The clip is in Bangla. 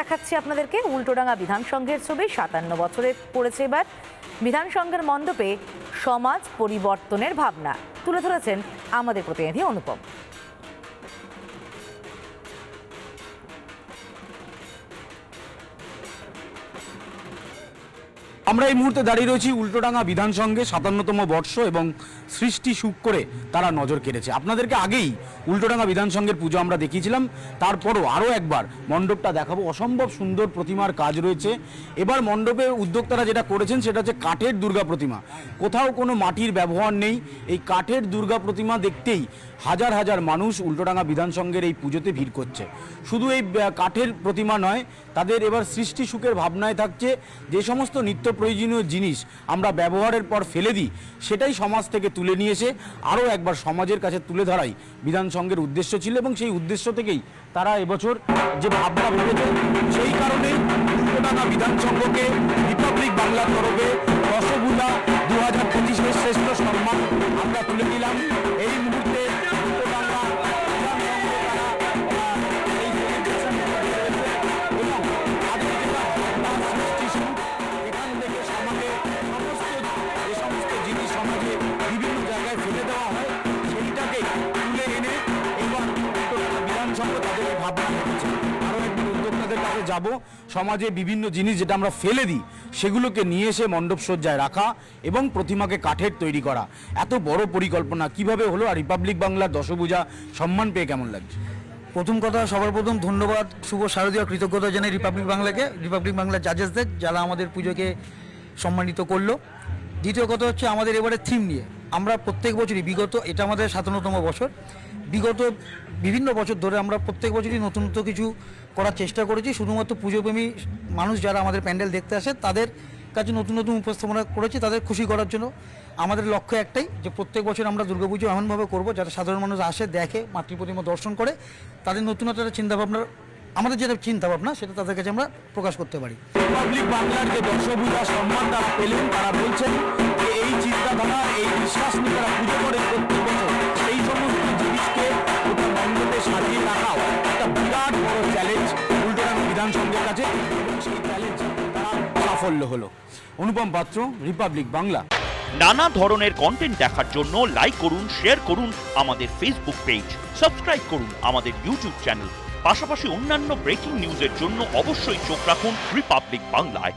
দেখাচ্ছি আপনাদেরকে উল্টোডাঙ্গা বিধান সংঘের ছবি, সাতান্ন বছরে পড়েছে এবার। বিধান সংঘের মণ্ডপে সমাজ পরিবর্তনের ভাবনা, তুলে ধরেছেন আমাদের প্রতিনিধি অনুপম। আমরা এই মুহূর্তে দাঁড়িয়ে রয়েছি উল্টোডাঙ্গা বিধান সংঘে সাতান্নতম বর্ষ এবং সৃষ্টি সুখ করে তারা নজর কেড়েছে। আপনাদেরকে আগেই উল্টোডাঙ্গা বিধানসংঘের পুজো আমরা দেখিয়েছিলাম। তারপরও আরও একবার মণ্ডপটা দেখাবো। অসম্ভব সুন্দর প্রতিমার কাজ রয়েছে। এবার মণ্ডপে উদ্যোক্তারা যেটা করেছেন সেটা হচ্ছে কাঠের দুর্গা প্রতিমা। কোথাও কোনো মাটির ব্যবহার নেই। এই কাঠের দুর্গা প্রতিমা দেখতেই হাজার হাজার মানুষ উল্টোডাঙ্গা বিধানসংঘের এই পুজোতে ভিড় করছে। শুধু এই কাঠের প্রতিমা নয়, তাদের এবার সৃষ্টি সুখের ভাবনায় থাকছে। যে সমস্ত নিত্য প্রয়োজনীয় জিনিস আমরা ব্যবহারের পর ফেলে দিই, সেটাই সমাজ থেকে তুলে নিয়ে এসে আরও একবার সমাজের কাছে তুলে ধরাই বিধান সংঘের উদ্দেশ্য ছিল এবং সেই উদ্দেশ্য থেকেই তারা এবছর যে ভাবনা ভেবেছে সেই কারণেই উল্টোডাঙ্গা বিধান সংঘকে রিপাবলিক বাংলার তরফে রসগোল্লা দু হাজার পঁচিশের শ্রেষ্ঠ সম্মান আমরা তুলে দিলাম এই মুহূর্তে ফেলে দেওয়া হয়, সেইটাকে তুলে এনে এবার বিধানসংঘ তাদের ভাবনা রেখেছে আরও একবার উদ্যোক্তাদের কাছে যাব। সমাজে বিভিন্ন জিনিস যেটা আমরা ফেলে দিই, সেগুলোকে নিয়ে এসে মণ্ডপ সজ্জায় রাখা এবং প্রতিমাকে কাঠের তৈরি করা। এত বড় পরিকল্পনা, কীভাবে হলো? আর রিপাবলিক বাংলার দশভূজা সম্মান পেয়ে কেমন লাগছে? প্রথম কথা, সবার প্রথম ধন্যবাদ, শুভ শারদীয় কৃতজ্ঞতা জানাই রিপাবলিক বাংলাকে, রিপাবলিক বাংলার জাজেসদের যারা আমাদের পুজোকে সম্মানিত করল। দ্বিতীয় কথা হচ্ছে আমাদের এবারে থিম নিয়ে। আমরা প্রত্যেক বছরই, বিগত, এটা আমাদের সাতান্নতম বছর, বিগত বিভিন্ন বছর ধরে আমরা প্রত্যেক বছরই নতুনত্ব কিছু করার চেষ্টা করেছি। শুধুমাত্র পুজোপ্রেমী মানুষ যারা আমাদের প্যান্ডেল দেখতে আসে, তাদের কাছে নতুন নতুন উপস্থাপনা করেছি, তাদের খুশি করার জন্য। আমাদের লক্ষ্য একটাই যে প্রত্যেক বছর আমরা দুর্গাপুজো এমনভাবে করব, যাতে সাধারণ মানুষ আসে, দেখে মাতৃ প্রতিমা দর্শন করে। তাদের নতুনত্ব চিন্তাভাবনা আমাদের যেটা চিন্তাভাবনা, সেটা তাদের কাছে আমরা প্রকাশ করতে পারি। রিপাবলিক বাংলার যে দশভূজা সম্মান তারা পেলেন, তারা বলছেন এই চিন্তাধারা এই বিশ্বাস নিয়ে তারা পুজো করে প্রত্যেক বছর। সেই সমস্ত জিনিসকে ওটা মণ্ডপে সাজিয়ে রাখাও একটা বিরাট বড় চ্যালেঞ্জ উল্টোডাঙ্গা বিধানসংঘের কাছে। সেই চ্যালেঞ্জ সাফল্য হলো। অনুপম পাত্র রিপাবলিক বাংলা। নানা ধরনের কন্টেন্ট দেখার জন্য লাইক করুন শেয়ার করুন আমাদের ফেসবুক পেজ সাবস্ক্রাইব করুন আমাদের ইউটিউব চ্যানেল পাশাপাশি অন্যান্য ব্রেকিং নিউজের জন্য অবশ্যই চোখ রাখুন রিপাবলিক বাংলায়।